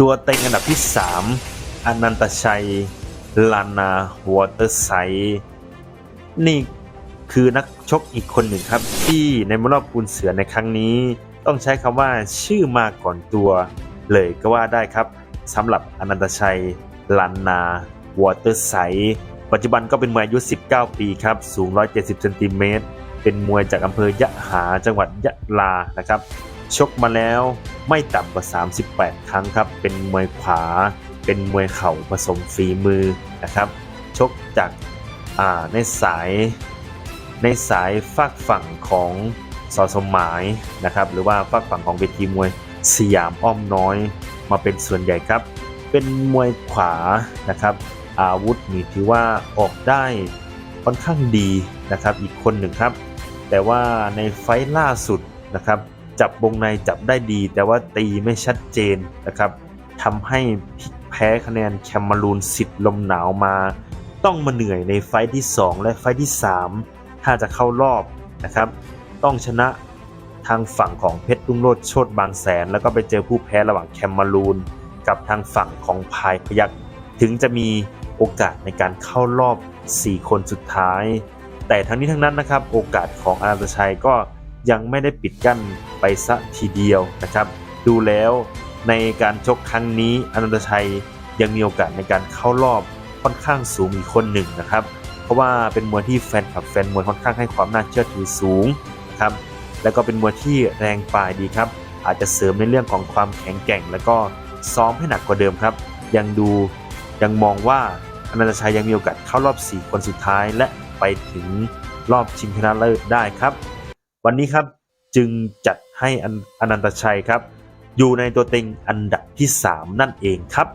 ตัวเต็งอันดับที่ 3อนันตชัย ลานาวอเตอร์ไซนี่คือนักชกอีกคนหนึ่งครับ ที่ในรอบปูนเสือในครั้งนี้ ต้องใช้คำว่าชื่อมาก่อนตัวเลยก็ว่าได้ครับสำหรับอนันตชัย ลานาวอเตอร์ไซปัจจุบันก็เป็นมวยอายุ 19 ปีครับ สูง 170 เซนติเมตร เป็นมวยจากอำเภอยะหาจังหวัดยะลานะครับ ชกมาแล้วไม่ต่ำกว่า 38 ครั้งครับ เป็นมวยขวา เป็นมวยเข่าผสมฝีมือนะครับ ชกจากาในสายในสายฝากฝั่งของสอสมหมายนะครับ หรือว่าฝากฝั่งของเวทีมวยสยามอ้อมน้อยมาเป็นส่วนใหญ่ครับ เป็นมวยขวานะครับ อาวุธนี่ถือว่าออกได้ค่อนข้างดีนะครับ อีกคนหนึ่งครับ แต่ว่าในไฟท์ล่าสุดนะครับ จับวงในจับได้ดี แต่ว่าตีไม่ชัดเจนนะครับทำให้พลิกแพ้คะแนนแคมมารูนสิทธิ์ลมหนาวมา ต้องมาเหนื่อยในไฟที่ 2 และไฟที่ 3 ถ้าจะเข้ารอบนะครับ ต้องชนะทางฝั่งของเพชรรุ่งโรจน์โชตบางแสน แล้วก็ไปเจอผู้แพ้ระหว่างแคมมารูนกับทางฝั่งของพายพยักถึงจะมีโอกาสในการเข้ารอบ 4 คนสุดท้าย แต่ทั้งนี้ทั้งนั้นนะครับ โอกาสของอนันตชัยก็ ยังไม่ได้ปิดกั้นไปซะทีเดียวนะครับ ดูแล้วในการชกครั้งนี้อนันตชัยยังมีโอกาสในการเข้ารอบค่อนข้างสูงอีกคนหนึ่งนะครับ เพราะว่าเป็นมวยที่แฟนคลับแฟนมวยค่อนข้างให้ความน่าเชื่อถือสูงนะครับแล้วก็เป็นมวยที่แรงปลายดีครับ อาจจะเสริมในเรื่องของความแข็งแกร่ง แล้วก็ซ้อมให้หนักกว่าเดิมครับ ยังดูยังมองว่าอนันตชัยยังมีโอกาสเข้ารอบ 4 คนสุดท้ายและไปถึงรอบชิงชนะเลิศได้ครับ วันนี้ครับจึงจัดให้อนันตชัยครับ อยู่ในตัวเต็งอันดับที่ 3 นั่นเองครับ